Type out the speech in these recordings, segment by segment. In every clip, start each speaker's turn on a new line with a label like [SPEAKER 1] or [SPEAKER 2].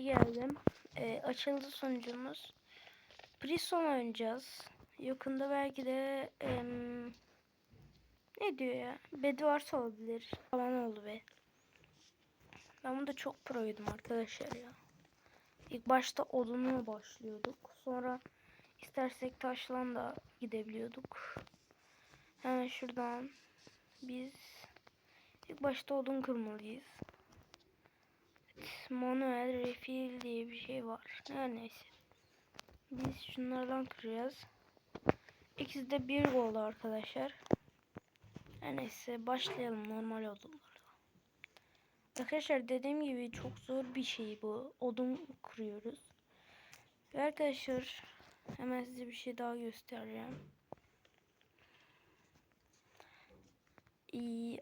[SPEAKER 1] geldim. Ee, açıldı sunucumuz. Prison oynayacağız. Yakında belki de em, ne diyor ya? Bedwars olabilir. Falan oldu be. Ben bunda çok proydum arkadaşlar ya. İlk başta odunla başlıyorduk. Sonra istersek taşlan da gidebiliyorduk. Hemen şuradan biz ilk başta odun kırmalıyız. Manuel refill diye bir şey var. Her neyse. Biz şunlardan kıracağız. İkisi de bir oldu arkadaşlar. Her neyse başlayalım normal odunlarla. Arkadaşlar dediğim gibi çok zor bir şey bu. Odun kırıyoruz. Ve arkadaşlar hemen size bir şey daha göstereceğim.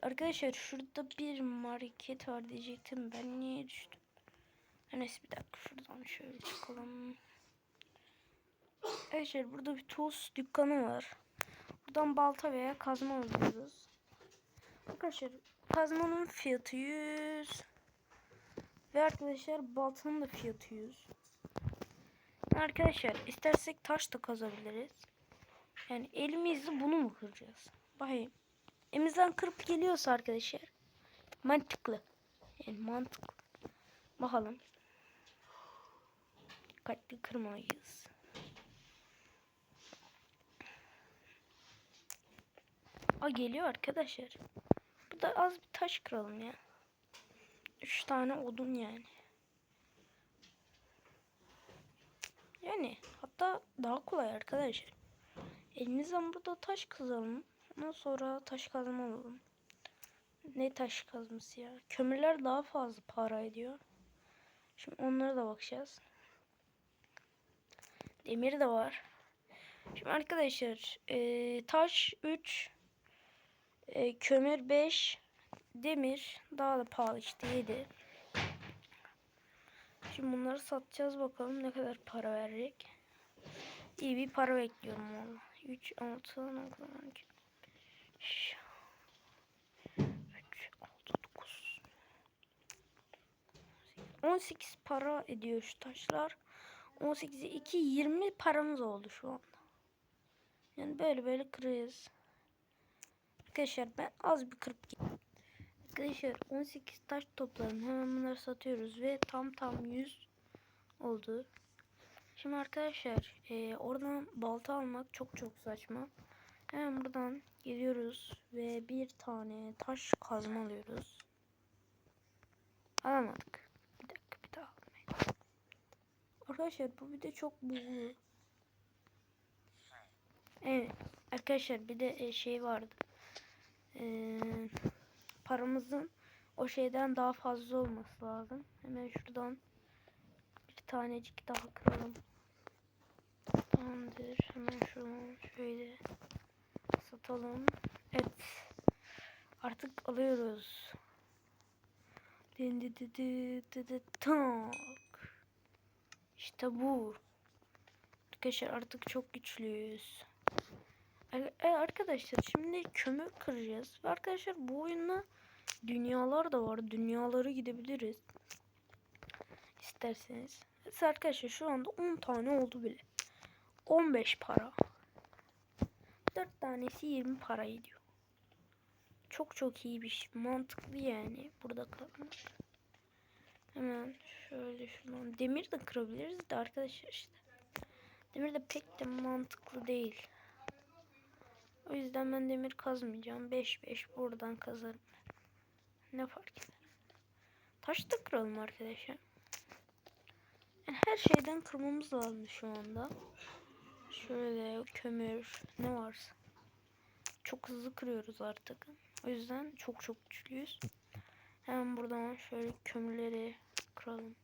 [SPEAKER 1] Arkadaşlar şurada bir market var diyecektim. Ben niye düştüm? Neyse bir dakika şuradan şöyle çıkalım. Arkadaşlar burada bir toz dükkanı var. Buradan balta veya kazma alıyoruz. Arkadaşlar kazmanın fiyatı 100. Ve arkadaşlar baltanın da fiyatı 100. Arkadaşlar istersek taş da kazabiliriz. Yani elimizle bunu mu kıracağız? Bakayım. Elimizden kırıp geliyorsa arkadaşlar mantıklı. Yani mantıklı. Bakalım. Dikkatli kırmalıyız. A geliyor arkadaşlar. Bu da az bir taş kıralım ya. Üç tane odun yani. Yani hatta daha kolay arkadaşlar. Elimizden burada taş kazalım. Ondan sonra taş kazma alalım. Ne taş kazması ya? Kömürler daha fazla para ediyor. Şimdi onlara da bakacağız. Demir de var. Şimdi arkadaşlar e, taş 3 e, kömür 5 demir daha da pahalı işte 7. Şimdi bunları satacağız bakalım ne kadar para verecek. İyi bir para bekliyorum valla. 3 6 12 3 6 9 18 para ediyor şu taşlar. 18'e 2 20 paramız oldu şu anda. Yani böyle böyle kırıyoruz. Arkadaşlar ben az bir kırıp gittim. Arkadaşlar 18 taş topladım. Hemen bunları satıyoruz ve tam tam 100 oldu. Şimdi arkadaşlar e, oradan balta almak çok çok saçma. Hemen buradan geliyoruz ve bir tane taş kazma alıyoruz. Alamadık. Bir dakika bir daha almayalım. Arkadaşlar bu bir de çok buglu. Evet arkadaşlar bir de e, şey vardı. Ee, paramızın o şeyden daha fazla olması lazım. Hemen şuradan bir tanecik daha kıralım. Tamamdır. Hemen şunu şöyle satalım. Evet. Artık alıyoruz. Tak. İşte bu. Arkadaşlar artık çok güçlüyüz. E, Arkadaşlar şimdi kömür kıracağız. Ve arkadaşlar bu oyunda dünyalar da var. Dünyaları gidebiliriz. İsterseniz. Mesela arkadaşlar şu anda 10 tane oldu bile. 15 para. 4 tanesi 20 para ediyor. Çok çok iyi bir şey. Mantıklı yani. Burada kalmak. Hemen şöyle şuradan. Demir de kırabiliriz de arkadaşlar işte. Demir de pek de mantıklı değil. O yüzden ben demir kazmayacağım. 5-5 buradan kazarım. Ne fark eder? Taş da kıralım arkadaşlar. Yani her şeyden kırmamız lazım şu anda. Şöyle kömür ne varsa. Çok hızlı kırıyoruz artık. O yüzden çok çok güçlüyüz. Hemen buradan şöyle kömürleri kıralım.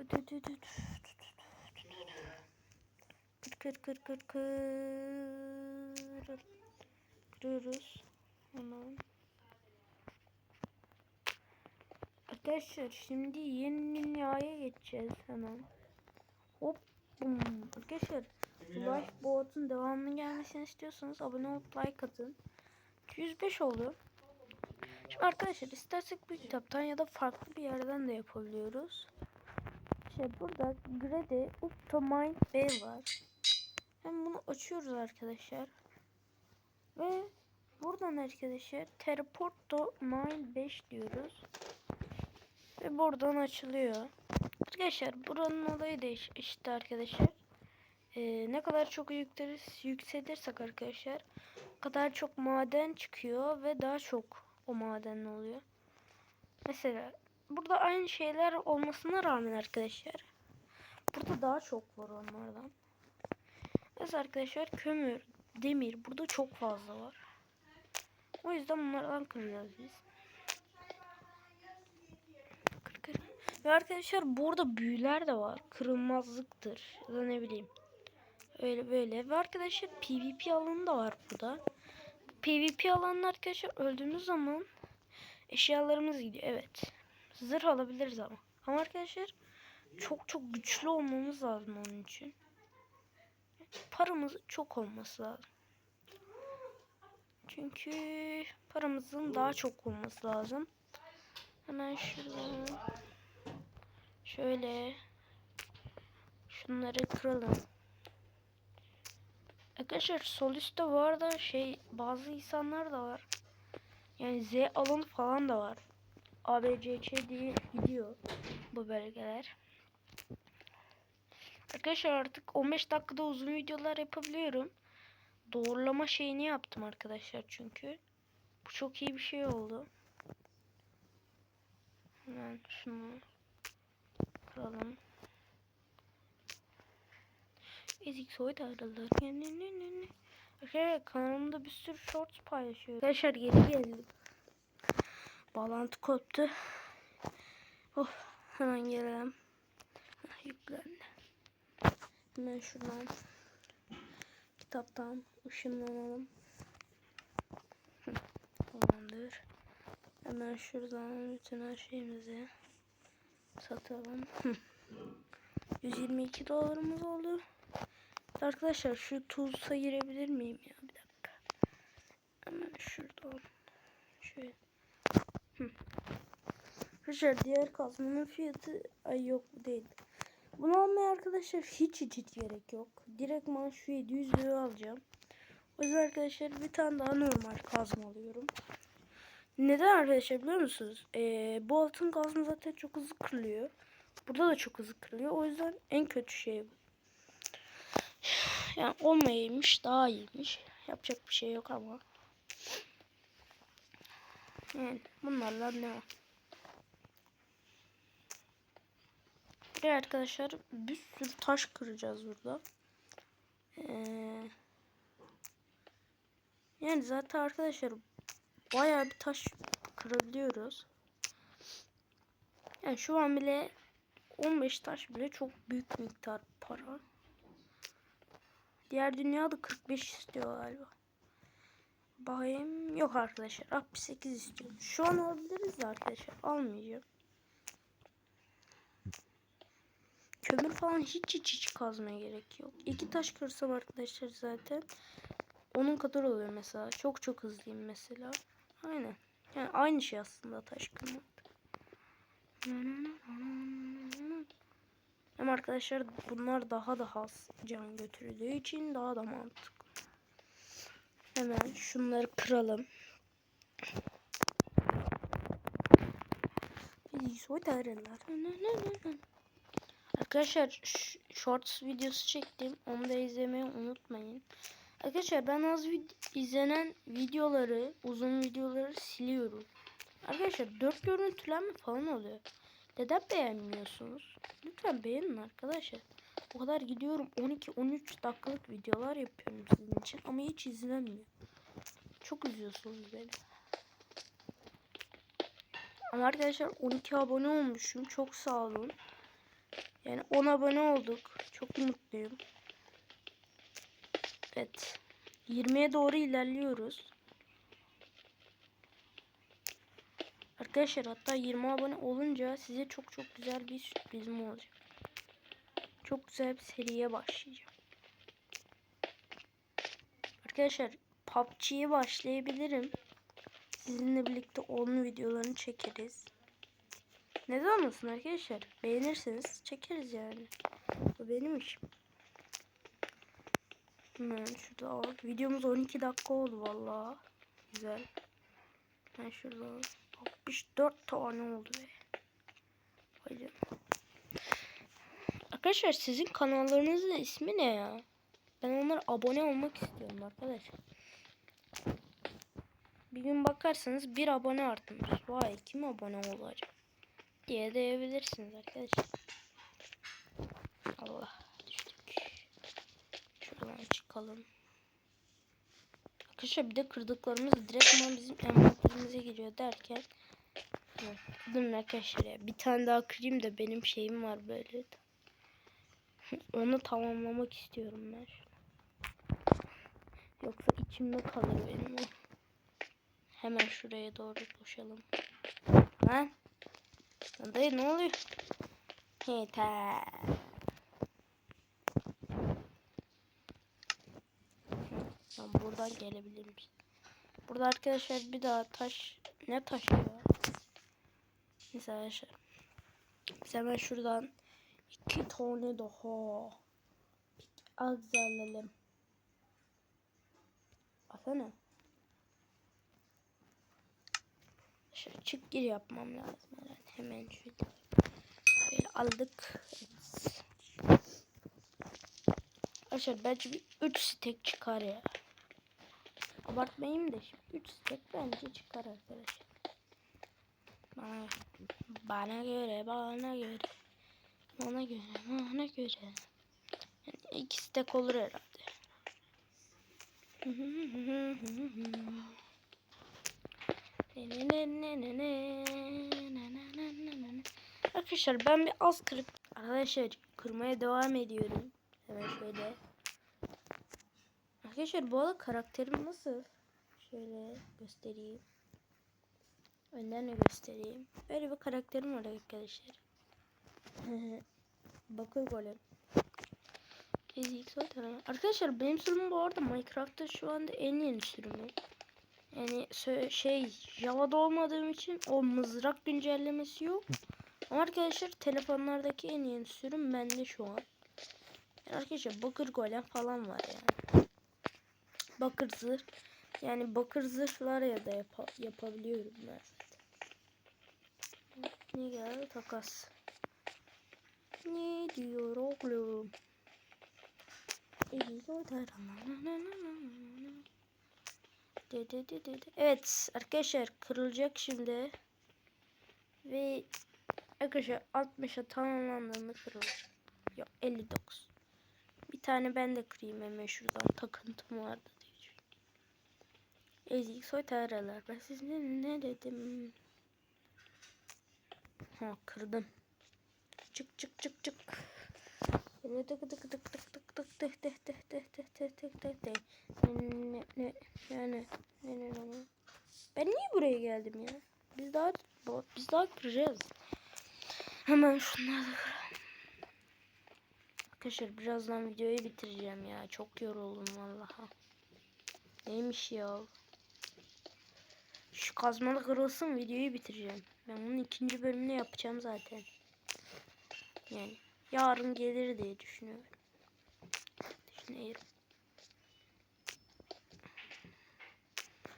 [SPEAKER 1] Kır kır kır kır kır. Kırıyoruz. Hemen. Arkadaşlar şimdi yeni dünyaya geçeceğiz hemen. Hop. Bum. Arkadaşlar Lifeboat'un devamının gelmesini istiyorsanız abone olup like atın. 105 oldu. Şimdi arkadaşlar istersek bu kitaptan ya da farklı bir yerden de yapabiliyoruz. İşte burada Grade Uptomind Bay var. Hem bunu açıyoruz arkadaşlar. Ve buradan arkadaşlar Teleport to Mine 5 diyoruz. Ve buradan açılıyor. Arkadaşlar buranın olayı da iş- işte arkadaşlar. Ee, ne kadar çok yükleriz, yükselirsek arkadaşlar kadar çok maden çıkıyor ve daha çok o maden oluyor. Mesela burada aynı şeyler olmasına rağmen arkadaşlar burada daha çok var onlardan. Mesela arkadaşlar kömür, demir burada çok fazla var. O yüzden bunlardan kıracağız biz. Kır kır. Ve arkadaşlar burada büyüler de var. Kırılmazlıktır. Ya da ne bileyim. Öyle böyle. Ve arkadaşlar PvP alanı da var burada. PvP alanında arkadaşlar öldüğümüz zaman eşyalarımız gidiyor. Evet. Zırh alabiliriz ama. Ama arkadaşlar çok çok güçlü olmamız lazım onun için. Paramız çok olması lazım. Çünkü paramızın daha çok olması lazım. Hemen şuradan şöyle şunları kıralım. Arkadaşlar sol üstte bu arada şey bazı insanlar da var. Yani Z alanı falan da var. ABCC diye gidiyor bu bölgeler. Arkadaşlar artık 15 dakikada uzun videolar yapabiliyorum. Doğrulama şeyini yaptım arkadaşlar çünkü. Bu çok iyi bir şey oldu. Hemen şunu kıralım. Ezik soyut aralar. Arkadaşlar kanalımda bir sürü shorts paylaşıyorum. Arkadaşlar geri geldim. Bağlantı koptu. Oh hemen gelelim. Heh, Yüklendi. Hemen şuradan kitaptan ışınlanalım. Tamamdır. Hemen şuradan bütün her şeyimizi satalım. Hı. 122 dolarımız oldu. Arkadaşlar şu tuzsa girebilir miyim ya? Bir dakika. Hemen şuradan. Şöyle. Arkadaşlar diğer kazmanın fiyatı ay yok değil. Bunu almaya arkadaşlar hiç hiç gerek yok. Direktman şu 700 lira alacağım. O yüzden arkadaşlar bir tane daha normal kazma alıyorum. Neden arkadaşlar biliyor musunuz? Ee, bu altın kazma zaten çok hızlı kırılıyor. Burada da çok hızlı kırılıyor. O yüzden en kötü şey bu. Yani olmayaymış daha iyiymiş. Yapacak bir şey yok ama. Yani bunlarla ne var? Ve arkadaşlar bir sürü taş kıracağız burada. Ee, yani zaten arkadaşlar bayağı bir taş kırabiliyoruz. Yani şu an bile 15 taş bile çok büyük miktar para. Diğer dünyada 45 istiyor galiba. Bakayım. Yok arkadaşlar. 68 istiyor. Şu an alabiliriz de arkadaşlar. Almayacağım. Kömür falan hiç hiç hiç kazmaya gerek yok. İki taş kırsam arkadaşlar zaten onun kadar oluyor mesela. Çok çok hızlıyım mesela. Aynen. Yani aynı şey aslında taş kırmak. Ama arkadaşlar bunlar daha da az can götürdüğü için daha da mantıklı. Hemen şunları kıralım. Arkadaşlar shorts videosu çektim. Onu da izlemeyi unutmayın. Arkadaşlar ben az vid- izlenen videoları, uzun videoları siliyorum. Arkadaşlar 4 görüntülenme falan oluyor. Neden beğenmiyorsunuz? Lütfen beğenin arkadaşlar. O kadar gidiyorum 12-13 dakikalık videolar yapıyorum sizin için ama hiç izlenmiyor. Çok üzüyorsunuz beni. Ama arkadaşlar 12 abone olmuşum. Çok sağ olun. Yani 10 abone olduk. Çok mutluyum. Evet. 20'ye doğru ilerliyoruz. Arkadaşlar hatta 20 abone olunca size çok çok güzel bir sürprizim olacak. Çok güzel bir seriye başlayacağım. Arkadaşlar PUBG'ye başlayabilirim. Sizinle birlikte onun videolarını çekeriz. Neden olmasın arkadaşlar? Beğenirseniz çekeriz yani. Bu benim işim. Hemen şurada al. Videomuz 12 dakika oldu vallahi. Güzel. Ben şurada 64 tane oldu be. Canına. Arkadaşlar sizin kanallarınızın ismi ne ya? Ben onlara abone olmak istiyorum arkadaşlar. Bir gün bakarsanız bir abone artmış. Vay kim abone olacak? Diye diyebilirsiniz arkadaşlar. Allah düştük. Şuradan çıkalım. Arkadaşlar bir de kırdıklarımız direktman bizim envanterimize giriyor derken Kırdım arkadaşlar ya. Bir tane daha kırayım da benim şeyim var böyle. Onu tamamlamak istiyorum ben. Yoksa içimde kalır benim. Hemen şuraya doğru koşalım. Lan. Lan Dayı ne oluyor? Yeter. Lan buradan gelebilirmiş. Burada arkadaşlar bir daha taş ne taşı ya? Neyse arkadaşlar. Biz hemen şuradan iki tane daha azalelim. Baksana. Şöyle çık gir yapmam lazım herhalde. Hemen şöyle. Şöyle aldık. Evet. Arkadaşlar bence bir 3 stek çıkar ya. Abartmayayım da 3 stek bence çıkar arkadaşlar. Bana, bana göre, bana göre. Bana göre, bana göre. Yani iki stek olur herhalde. Arkadaşlar ben bir az kırıp arkadaşlar kırmaya devam ediyorum. Hemen şöyle. Arkadaşlar bu arada karakterim nasıl? Şöyle göstereyim. Önden de göstereyim. Böyle bir karakterim var arkadaşlar. Bakır golem. Arkadaşlar benim sürümüm bu arada Minecraft'ta şu anda en yeni sürümü. Yani şey Java'da olmadığım için o mızrak güncellemesi yok. Ama arkadaşlar telefonlardaki en yeni sürüm bende şu an. Yani arkadaşlar bakır golem falan var yani. Bakır zırh. Yani bakır zırhlar ya da yap yapabiliyorum ben Ne geldi takas. Ne diyor oğlum? Evet arkadaşlar kırılacak şimdi. Ve arkadaşlar 60'a tamamlandığında kırılır. Yok 59. Bir tane ben de kırayım hemen şuradan takıntım vardı diye. Ezik soytarılar. Ben size ne dedim? Ha kırdım. Çık çık çık çık. Böyle tık tık tık tık tık tık tık tık tık tık tık tık tık tık tık ne ne yani ne ne ne ben niye buraya geldim ya biz daha biz daha kıracağız hemen şunları da arkadaşlar birazdan videoyu bitireceğim ya çok yoruldum vallahi neymiş ya şu kazmalı kırılsın videoyu bitireceğim ben bunun ikinci bölümünü yapacağım zaten yani yarın gelir diye düşünüyorum. Düşünüyorum.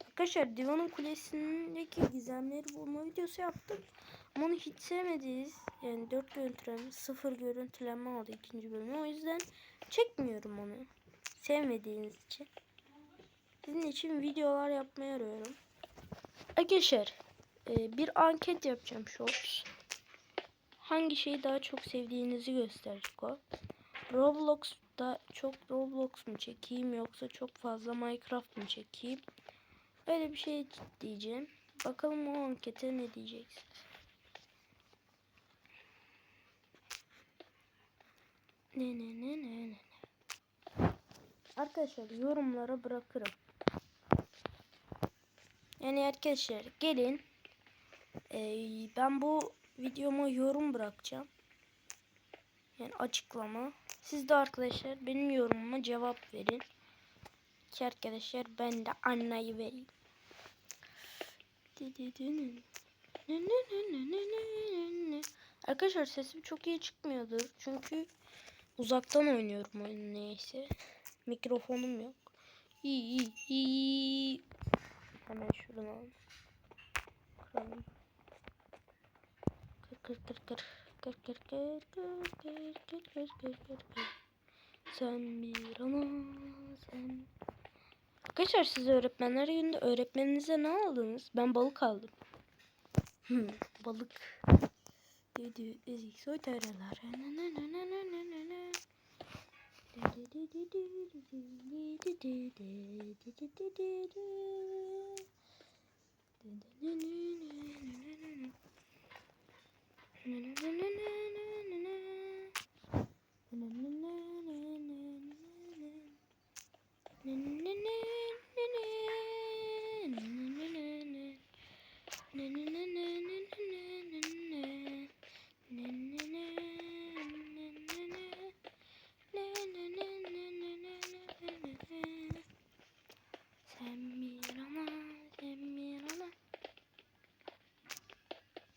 [SPEAKER 1] Arkadaşlar Divan'ın kulesindeki gizemleri bulma videosu yaptım. Ama onu hiç sevmediyiz. Yani 4 görüntülenme, 0 görüntülenme oldu ikinci bölümü. O yüzden çekmiyorum onu. Sevmediğiniz için. Sizin için videolar yapmayı arıyorum. Arkadaşlar bir anket yapacağım shorts hangi şeyi daha çok sevdiğinizi gösterecek o. Roblox'da çok Roblox mu çekeyim yoksa çok fazla Minecraft mı çekeyim? Öyle bir şey diyeceğim. Bakalım o ankete ne diyeceksiniz. Ne ne ne ne ne. Arkadaşlar yorumlara bırakırım. Yani arkadaşlar gelin Ee, ben bu videoma yorum bırakacağım. Yani açıklama. Siz de arkadaşlar benim yorumuma cevap verin. Ki arkadaşlar ben de anlayı vereyim. Arkadaşlar sesim çok iyi çıkmıyordur. Çünkü uzaktan oynuyorum oyunu neyse. Mikrofonum yok. İyi iyi iyi. Hemen şuradan. Kıralım. Kır kır kır kır. Kır kır kır kır kır kır kır kır kır. Sen bir ana sen. Arkadaşlar siz öğretmenler gününde öğretmeninize ne aldınız? Ben balık aldım. Hmm, balık. Dedi ezik soytarılar.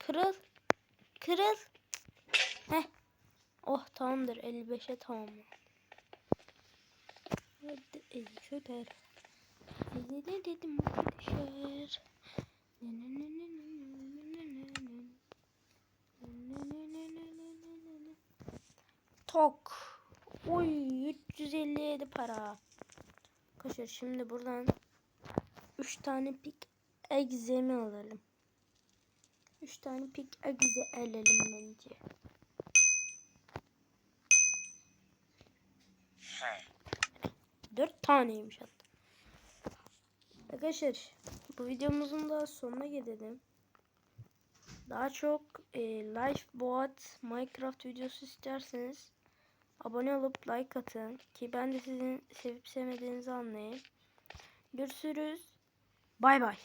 [SPEAKER 1] Kırıl. Kırıl. Heh. Oh tamamdır. 55'e tamam. Hadi şöyle. Ne de dedim arkadaşlar. Ne ne ne ne ne Tok. Oy 357 para. Arkadaşlar şimdi buradan 3 tane pik egzemi alalım. 3 tane pik egze alalım bence. Dört taneymiş hatta. Arkadaşlar bu videomuzun da sonuna gelelim. Daha çok e, Lifeboat Minecraft videosu isterseniz abone olup like atın ki ben de sizin sevip sevmediğinizi anlayayım. Görüşürüz. Bay bay.